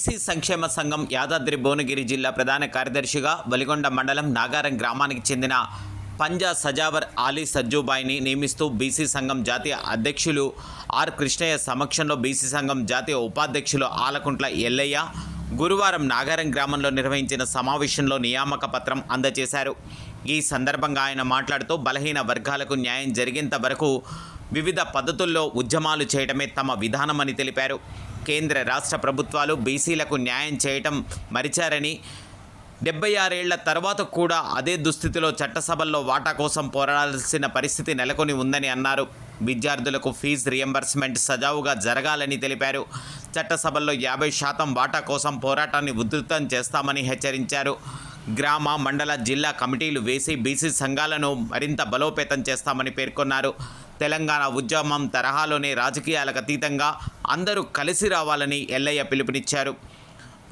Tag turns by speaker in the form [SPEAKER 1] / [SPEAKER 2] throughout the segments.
[SPEAKER 1] BC సంక్షేమ సంఘం యాదాద్రి భువనగిరి జిల్లా ప్రధాన కార్యదర్శిగా వలిగొండ మండలం నాగారం గ్రామానికి చెందిన పంజా సజావర్ ఆలీ సజ్జుబాయిని నియమిస్తూ బీసీ సంఘం జాతీయ అధ్యక్షులు ఆర్ కృష్ణయ్య సమక్షంలో బీసీ సంఘం జాతీయ ఉపాధ్యక్షులు ఆలకుంట్ల ఎల్లయ్య గురువారం నాగారం గ్రామంలో నిర్వహించిన సమావేశంలో నియామక పత్రం అందజేశారు. ఈ సందర్భంగా ఆయన మాట్లాడుతూ బలహీన వర్గాలకు న్యాయం జరిగేంత వరకు వివిధ పద్ధతుల్లో ఉద్యమాలు చేయడమే తమ విధానమని తెలిపారు. కేంద్ర రాష్ట్ర ప్రభుత్వాలు బీసీలకు న్యాయం చేయటం మరిచారని డెబ్బై ఆరేళ్ళ తర్వాత కూడా అదే దుస్థితిలో చట్టసభల్లో వాటా కోసం పోరాడాల్సిన పరిస్థితి నెలకొని ఉందని అన్నారు. విద్యార్థులకు ఫీజు రియంబర్స్మెంట్ సజావుగా జరగాలని తెలిపారు. చట్టసభల్లో యాభై శాతం వాటా కోసం పోరాటాన్ని ఉధృతం చేస్తామని హెచ్చరించారు. గ్రామ మండల జిల్లా కమిటీలు వేసి బీసీ సంఘాలను మరింత బలోపేతం చేస్తామని పేర్కొన్నారు. తెలంగాణ ఉద్యమం తరహాలోనే రాజకీయాలకు అతీతంగా అందరూ కలిసి రావాలని ఎల్లయ్య పిలుపునిచ్చారు.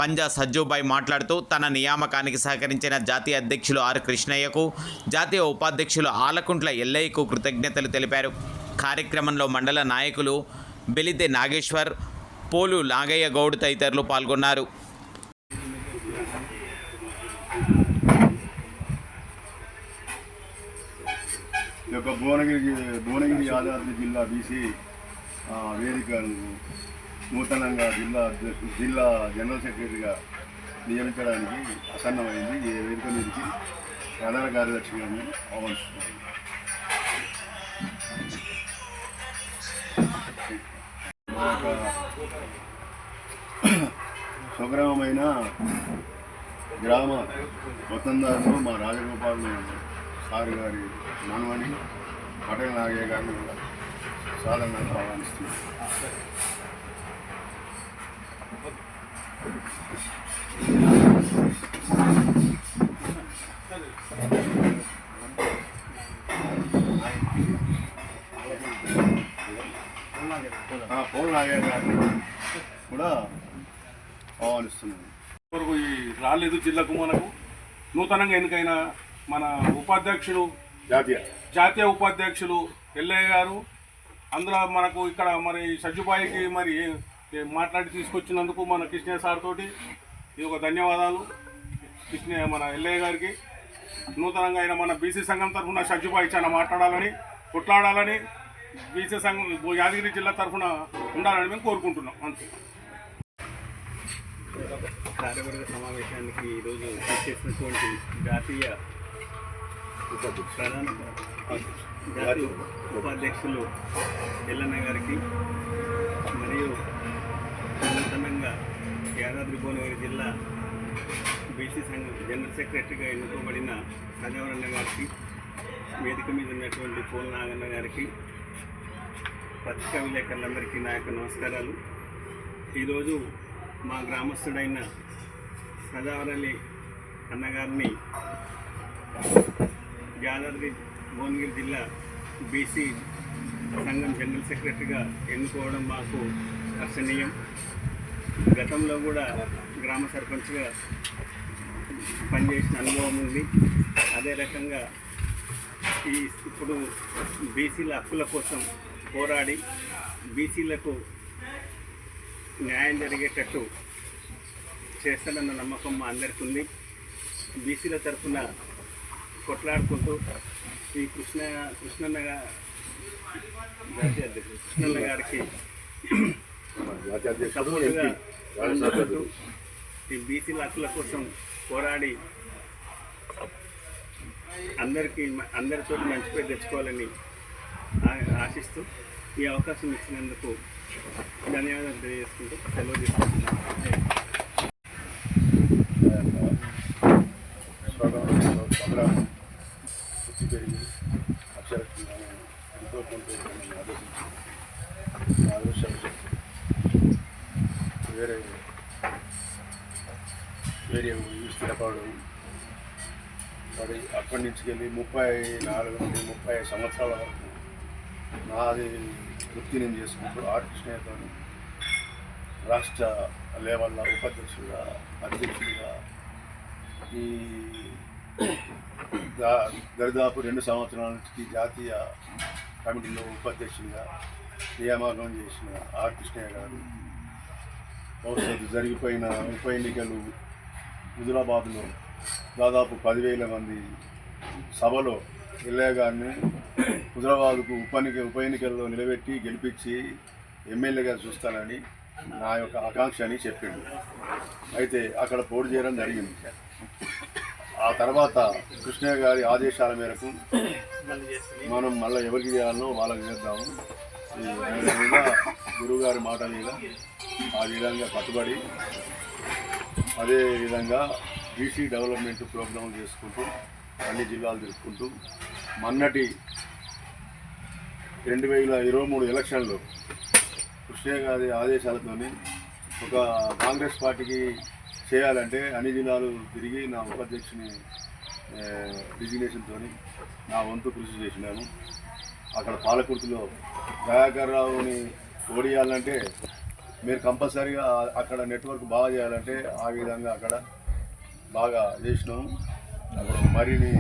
[SPEAKER 1] పంజా సజ్జుబాయ్ మాట్లాడుతూ తన నియామకానికి సహకరించిన జాతీయ అధ్యక్షులు ఆర్ కృష్ణయ్యకు జాతీయ ఉపాధ్యక్షులు ఆలకుంట్ల ఎల్లయ్యకు కృతజ్ఞతలు తెలిపారు. కార్యక్రమంలో మండల నాయకులు బెలిదే నాగేశ్వర్ పోలు నాగయ్య గౌడ్ తదితరులు పాల్గొన్నారు.
[SPEAKER 2] యొక్క భువనగిరి భువనగిరి యాదాద్రి జిల్లా బీసీ వేదికను నూతనంగా జిల్లా జిల్లా జనరల్ సెక్రటరీగా నియమించడానికి అసన్నమైంది ఈ వేదిక నుంచి ప్రధాన కార్యదర్శిగా నేను ఆహ్వానిస్తున్నాను. మా యొక్క స్వగ్రామమైన గ్రామ వతందారులు మా రాజగోపాల్ సార్ గారి మనవని పటేల్ నాగయ్య గారిని కూడా సాధారణంగా ఆహ్వానిస్తున్నాను ఆ, పోల్ నాగయ్య గారిని కూడా ఆహ్వానిస్తున్నాను
[SPEAKER 3] వరకు ఈ రాలేదు జిల్లాకు మనకు నూతనంగా ఎన్నికైన మన ఉపాధ్యక్షుడు
[SPEAKER 2] జాతీయ.
[SPEAKER 3] జాతీయ ఉపాధ్యక్షులు ఎల్లయ్య గారు అందులో మనకు ఇక్కడ మరి సజ్జుబాయికి మరి మాట్లాడి తీసుకొచ్చినందుకు మన కృష్ణయ్య సార్ తోటి ఇది ఒక ధన్యవాదాలు. కృష్ణయ్య మన ఎల్లయ్య గారికి. నూతనంగా అయిన మన బీసీ సంఘం తరఫున సజ్జుబాయి చాలా మాట్లాడాలని కొట్లాడాలని బీసీ సంఘం యాదగిరి జిల్లా తరఫున ఉండాలని మేము కోరుకుంటున్నాం. అంతే.
[SPEAKER 4] కార్యవర్గ సమావేశానికి ఈరోజు చేసినటువంటి జాతీయ ప్రధాన గారు ఉపాధ్యక్షులు ఎల్లన్న గారికి మరియు నూతనంగా యాదాద్రి భువనగిరి జిల్లా బీసీ సంఘం జనరల్ సెక్రటరీగా ఎన్నుకోబడిన రాజవరన్న గారికి వేదిక మీద ఉన్నటువంటి పోల్ నాగన్న గారికి పత్రికా విలేకరులందరికీ నా యొక్క నమస్కారాలు. ఈరోజు మా గ్రామస్తుడైన సదావరలి అన్నగారిని యాదాద్రి భువనగిరి జిల్లా బీసీ సంఘం జనరల్ సెక్రటరీగా ఎన్నుకోవడం మాకు హర్షణీయం గతంలో కూడా గ్రామ సర్పంచ్గా పనిచేసిన అనుభవం ఉంది. అదే రకంగా ఈ ఇప్పుడు బీసీల హక్కుల కోసం పోరాడి బీసీలకు న్యాయం జరిగేటట్టు చేస్తానన్న నమ్మకం మా అందరికీ ఉంది బీసీల తరఫున కొట్లాడుకుంటూ ఈ కృష్ణ కృష్ణన్న గా- కృష్ణన్న గారికి సపోర్టుగా ఈ బీసీల హక్కుల కోసం పోరాడి అందరికీ అందరితో మంచి పేరు తెచ్చుకోవాలని ఆశిస్తూ ఈ అవకాశం ఇచ్చినందుకు ధన్యవాదాలు తెలియజేసుకుంటూ సెలవు తీసుకుంటున్నాను.
[SPEAKER 2] వేరే స్థిరపడడం మరి అక్కడి నుంచి వెళ్ళి ముప్పై నాలుగు నుండి ముప్పై సంవత్సరాల వరకు నాది వృత్తి నేను చేసుకుంటూ ఆర్ రాష్ట్ర లెవెల్లో ఉపాధ్యక్షుడిగా అధ్యక్షుడిగా ఈ దరిదాపు రెండు సంవత్సరాల నుంచి జాతీయ కమిటీలో ఉపాధ్యక్షుడిగా నియామకం చేసిన ఆర్ కృష్ణయ్య గారు. భవిష్యత్తు జరిగిపోయిన ఉప ఎన్నికలు హుజురాబాద్లో దాదాపు పదివేల మంది సభలో ఎల్లయ్య గారిని హుజురాబాద్కు ఉప ఎన్నిక ఉప ఎన్నికల్లో నిలబెట్టి గెలిపించి ఎమ్మెల్యేగా చూస్తానని నా యొక్క ఆకాంక్ష అని చెప్పిండు. అయితే అక్కడ పోటీ చేయడం జరిగింది. ఆ తర్వాత కృష్ణయ్య గారి ఆదేశాల మేరకు మనం మళ్ళీ ఎవరికి చేయాలో వాళ్ళకి చేద్దాము. ఈ గురువుగారి మాట మీద ఆ విధంగా కట్టుబడి అదేవిధంగా బీసీ డెవలప్మెంట్ ప్రోగ్రాం చేసుకుంటూ అన్ని జిల్లాలు తెలుపుకుంటూ మొన్నటి రెండు వేల ఇరవై మూడు ఎలక్షన్లో కృష్ణయ్య గారి ఆదేశాలతోని ఒక కాంగ్రెస్ పార్టీకి చేయాలంటే అన్ని జిల్లాలు తిరిగి నా ఉపాధ్యక్షుని డిజిగ్నేషన్తో నా వంతు కృషి చేసినాను. అక్కడ పాలకుర్తిలో దయాకర్ రావుని ఓడియాలంటే మీరు కంపల్సరీగా అక్కడ నెట్వర్క్ బాగా చేయాలంటే ఆ విధంగా అక్కడ బాగా చేసినాము అక్కడ మరిని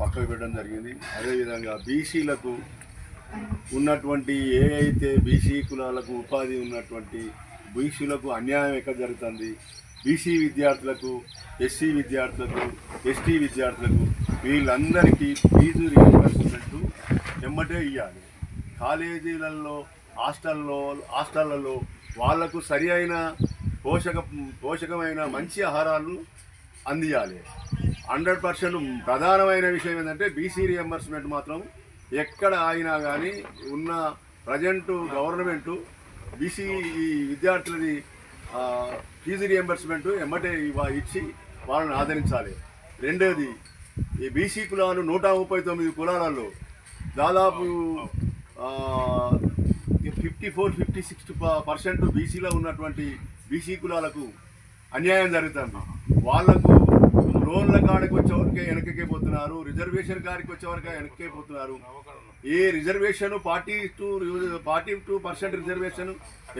[SPEAKER 2] పక్కకు పెట్టడం జరిగింది. అదేవిధంగా బీసీలకు ఉన్నటువంటి ఏ అయితే బీసీ కులాలకు ఉపాధి ఉన్నటువంటి బీసీలకు అన్యాయం ఎక్కడ జరుగుతుంది? బీసీ విద్యార్థులకు ఎస్సీ విద్యార్థులకు ఎస్టీ విద్యార్థులకు వీళ్ళందరికీ ఫీజు రియంబర్స్మెంట్ ఎమ్మటే ఇవ్వాలి కాలేజీలలో హాస్టల్లో హాస్టళ్ళలో వాళ్ళకు సరి అయిన పోషక పోషకమైన మంచి ఆహారాలను అందియాలి. హండ్రెడ్ పర్సెంట్ ప్రధానమైన విషయం ఏంటంటే బీసీ రియంబర్స్మెంట్ మాత్రం ఎక్కడ ఆగినా కానీ ఉన్న ప్రజెంట్ గవర్నమెంట్ బీసీ ఈ విద్యార్థులది ఫీజు రియంబర్స్మెంట్ ఎమ్మటే ఇవ్వ- ఇచ్చి వాళ్ళని ఆదరించాలి. రెండోది ఈ బీసీ కులాలు నూట ముప్పై తొమ్మిది కులాలలో దాదాపు fifty four fifty six percent బీసీలో ఉన్నటువంటి బీసీ కులాలకు అన్యాయం జరుగుతుంది. వాళ్ళకు లోన్ల కాడికి వచ్చేవరకే వెనకకే పోతున్నారు రిజర్వేషన్ కాడికి వచ్చేవరకే వెనకకే పోతున్నారు. ఈ reservation forty two forty two percent reservation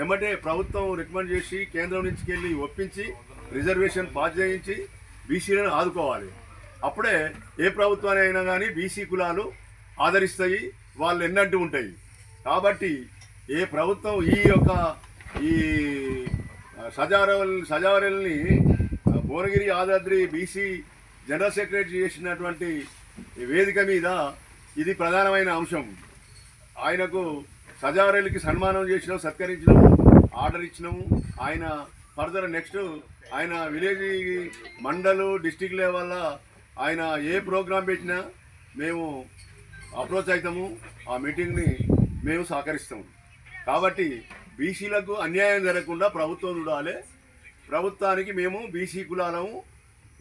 [SPEAKER 2] ఎమ్మటే ప్రభుత్వం రికమెండ్ చేసి కేంద్రం నుంచి వెళ్ళి ఒప్పించి రిజర్వేషన్ పాస్ చేయించి బీసీలను ఆదుకోవాలి. అప్పుడే ఏ ప్రభుత్వాన్ని అయినా కానీ బీసీ కులాలు ఆదరిస్తాయి వాళ్ళు ఎన్నంటి ఉంటాయి. కాబట్టి ఏ ప్రభుత్వం ఈ యొక్క ఈ సజారవల్ సజావరల్ని Bhuvanagiri Yadadri BC general secretary చేసినటువంటి వేదిక మీద ఇది ప్రధానమైన అంశం. ఆయనకు సజావరల్కి సన్మానం చేసినాం సత్కరించినాము ఆర్డర్ ఇచ్చినాము. ఆయన ఫర్దర్ నెక్స్ట్ ఆయన విలేజ్ మండలు డిస్టిక్ లెవెల్ ఆయన ఏ ప్రోగ్రాం పెట్టినా మేము అప్రోచ్ అవుతాము. ఆ మీటింగ్ని మేము సహకరిస్తాము. కాబట్టి బీసీలకు అన్యాయం జరగకుండా ప్రభుత్వం చూడాలి. ప్రభుత్వానికి మేము బీసీ కులాలము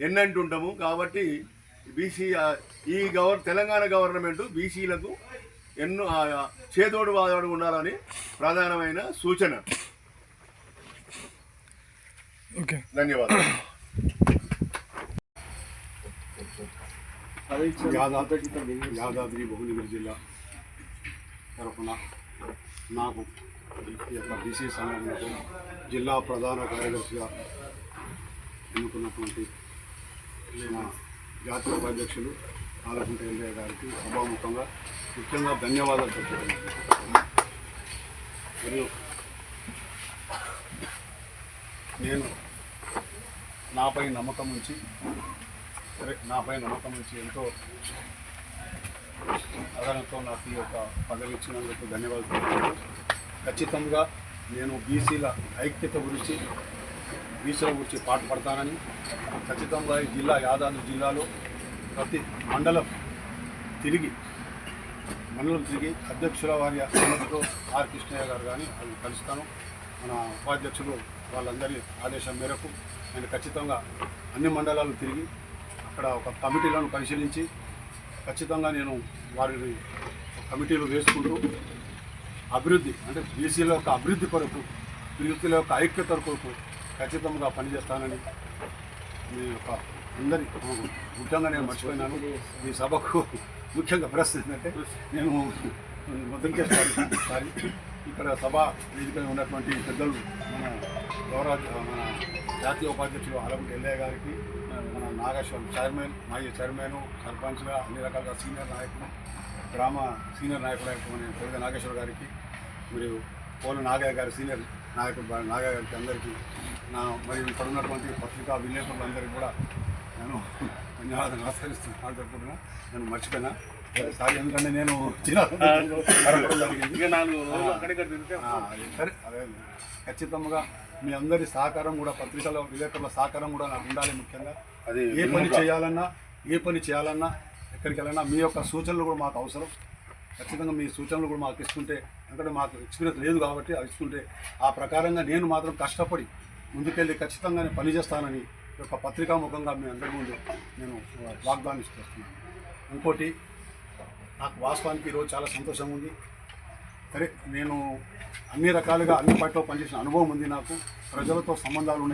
[SPEAKER 2] ఎన్నంటుంటాము. కాబట్టి బీసీ ఈ గవర్ తెలంగాణ గవర్నమెంట్ బీసీలకు ఎన్నో చేదోడు వాదోడు ఉండాలని ప్రధానమైన సూచన.
[SPEAKER 5] ఓకే.
[SPEAKER 2] ధన్యవాదాలు.
[SPEAKER 6] యాదాద్రి యాదాద్రి భువనగిరి జిల్లా తరఫున నాకు ఈ యొక్క బీసీ సంఘటనకు జిల్లా ప్రధాన కార్యదర్శిగా ఎన్నుకున్నటువంటి మా జాతీయ ఉపాధ్యక్షులు ఆలకుంట ఎల్లయ్య గారికి సభాముఖంగా ముఖ్యంగా ధన్యవాదాలు చెప్తున్నాను మరియు నేను నాపై నమ్మకం ఉంచి నాపై నమ్మకం ఉంచి ఎంతో అదనంతో నాకు ఈ యొక్క పదవి ఇచ్చినందుకు ధన్యవాదాలు ఖచ్చితంగా నేను బీసీల ఐక్యత గురించి బీసీల గురించి పాటుపడతానని ఖచ్చితంగా ఈ జిల్లా యాదాద్రి జిల్లాలో ప్రతి మండలం తిరిగి మండలం తిరిగి అధ్యక్షుల వారి అనుమతితో ఆర్ కృష్ణయ్య గారు కానీ వాళ్ళు కలుస్తాను. మన ఉపాధ్యక్షులు వాళ్ళందరి ఆదేశం మేరకు నేను ఖచ్చితంగా అన్ని మండలాలు తిరిగి అక్కడ ఒక కమిటీలను పరిశీలించి ఖచ్చితంగా నేను వారిని కమిటీలు వేసుకుంటూ అభివృద్ధి అంటే బీసీల యొక్క అభివృద్ధి కొరకు బీసీల యొక్క ఐక్యత కొరకు ఖచ్చితంగా పనిచేస్తానని మీ యొక్క అందరి ముఖ్యంగా నేను మర్చిపోయినాను. ఈ సభకు ముఖ్యంగా ప్రశ్న ఏంటంటే నేను మొదటికే సారి. ఇక్కడ సభ వేదికగా ఉన్నటువంటి పెద్దలు మన గౌరవ మన జాతీయ ఉపాధ్యక్షులు అలగుంటి ఎల్లయ్య గారికి మన నాగేశ్వరం చైర్మన్ మాజీ చైర్మన్ సర్పంచ్గా అన్ని రకాలుగా సీనియర్ నాయకులు గ్రామ సీనియర్ నాయకులైన పెద్ద నాగేశ్వర గారికి మరియు పోలు నాగయ్య గారి సీనియర్ నాయకుడు నాగయ్య గారికి అందరికీ నా మరి ఇక్కడ ఉన్నటువంటి పత్రికా విలేకరులందరికీ కూడా నేను ధన్యవాదాలు ఆచరిస్తున్నాను జరుపుకుంటున్నా నేను మర్చిపోయినా. సారీ ఎందుకంటే నేను సరే అదే ఖచ్చితంగా మీ అందరి సహకారం కూడా పత్రికల విలేకరుల సహకారం కూడా నాకు ఉండాలి ముఖ్యంగా.
[SPEAKER 2] అది
[SPEAKER 6] ఏ పని చేయాలన్నా ఏ పని చేయాలన్నా ఎక్కడికి వెళ్ళాలన్నా మీ యొక్క సూచనలు కూడా మాకు అవసరం. ఖచ్చితంగా మీ సూచనలు కూడా మాకు ఇస్తుంటే ఎందుకంటే మాకు ఎక్స్పీరియన్స్ లేదు కాబట్టి అవి ఇస్తుంటే ఆ ప్రకారంగా నేను మాత్రం కష్టపడి ముందుకెళ్ళి ఖచ్చితంగా నేను పని చేస్తానని ఈ యొక్క పత్రికా ముఖంగా మీ అందరి ముందు నేను వాగ్దానం ఇస్తున్నాను ఇంకోటి నాకు వాస్తవానికి ఈరోజు చాలా సంతోషంగా ఉంది. సరే నేను అన్ని రకాలుగా అన్ని పార్టీలో పనిచేసిన అనుభవం ఉంది నాకు. ప్రజలతో సంబంధాలు ఉన్నాయి.